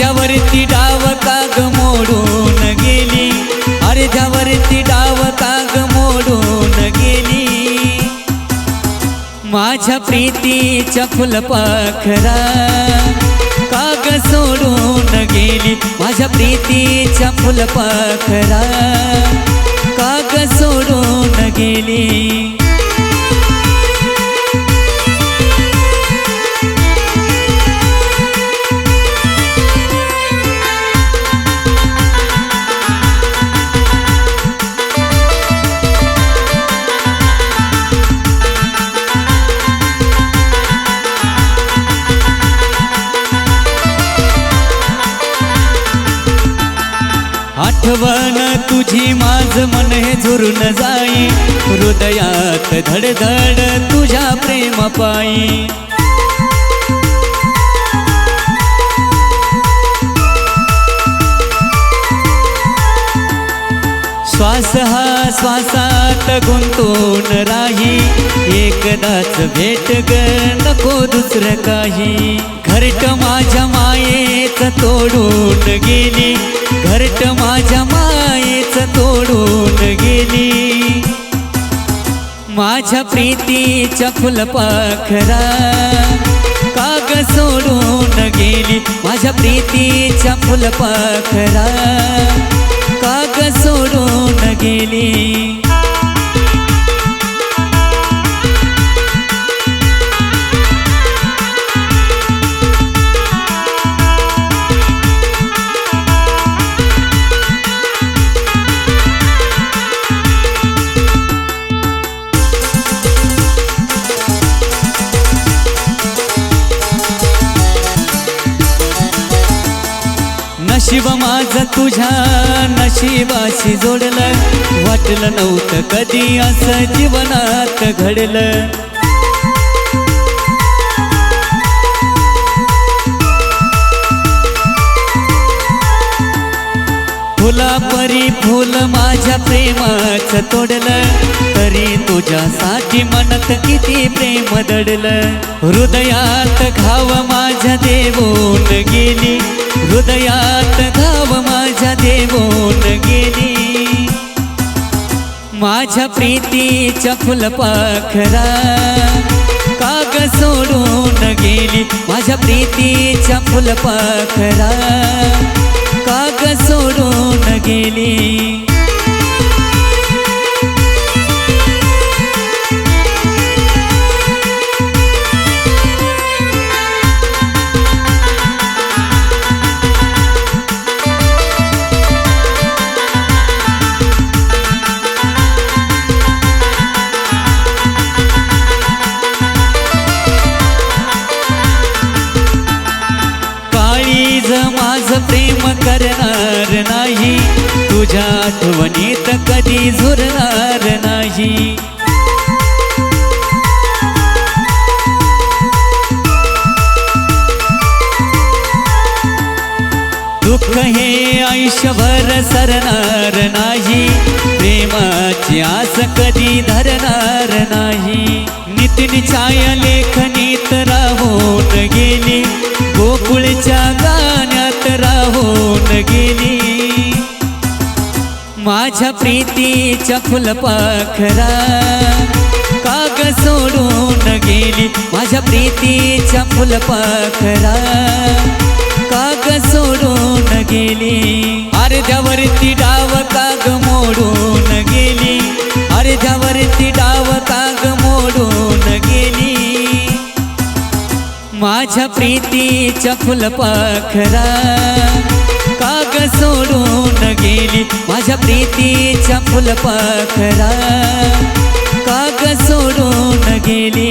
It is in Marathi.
अर्ध्यावरती डाव ताग मोडून गेली. अरे अर्ध्यावरती डाव ताग मोडून गेली. माझ्या प्रीतीच्या फुलपाखरा काग सोडून गेली. माझ्या प्रीतीच्या फुलपाखरा काग सोडून गेली. आठवण तुझी माझ मन हे झुरून जाई. हृदयात धडधड तुझ्या प्रेम श्वास हा श्वासात गुंतून राही. एकदाच भेट ग नको दुसरं काही. घरट माझ्या मायेच तोडून गेली. घरट माझ्या मायेच तोडून गेली. माझ्या प्रीतीच्या फुलपाखरा काग सोडून गेली. माझ्या प्रीतीच्या फुलपाखरा शिव माझं तुझ्या नशिबाशी जोडलं. वाटलं नव्हतं कधी असं जीवनात घडलं. फुला परी फुल माझ्या प्रेमाचं तोडलं. तरी तुझ्यासाठी मनत किती प्रेम दडलं. हृदयात घाव माझ्या देवून गेली. हृदयात माझ्या प्रीतीच्या फुलपाखरा काग सोडून गेली माझ्या प्रीतीच्या फुलपाखरा माझ प्रेम करणार नाही. तुझ्या आठवणीत कधी झुरणार नाही. दुःख हे आयुष्यभर सरणार नाही. प्रेमाची आस कधी धरणार नाही. नितीन छाया लेखनी प्रीतीच्या फुलपाखरा काग सोडून गेली माझ्या प्रीतीच्या फुलपाखरा काग सोडून गेली. अर्ध्यावरती डाव काग मोडून गेली. अर्ध्यावरती डाव काग मोडून गेली. माझ्या प्रीतीच्या फुलपाखरा काग सोडून माझ्या प्रीतीच्या फुलपाखरा काग सोडून गेली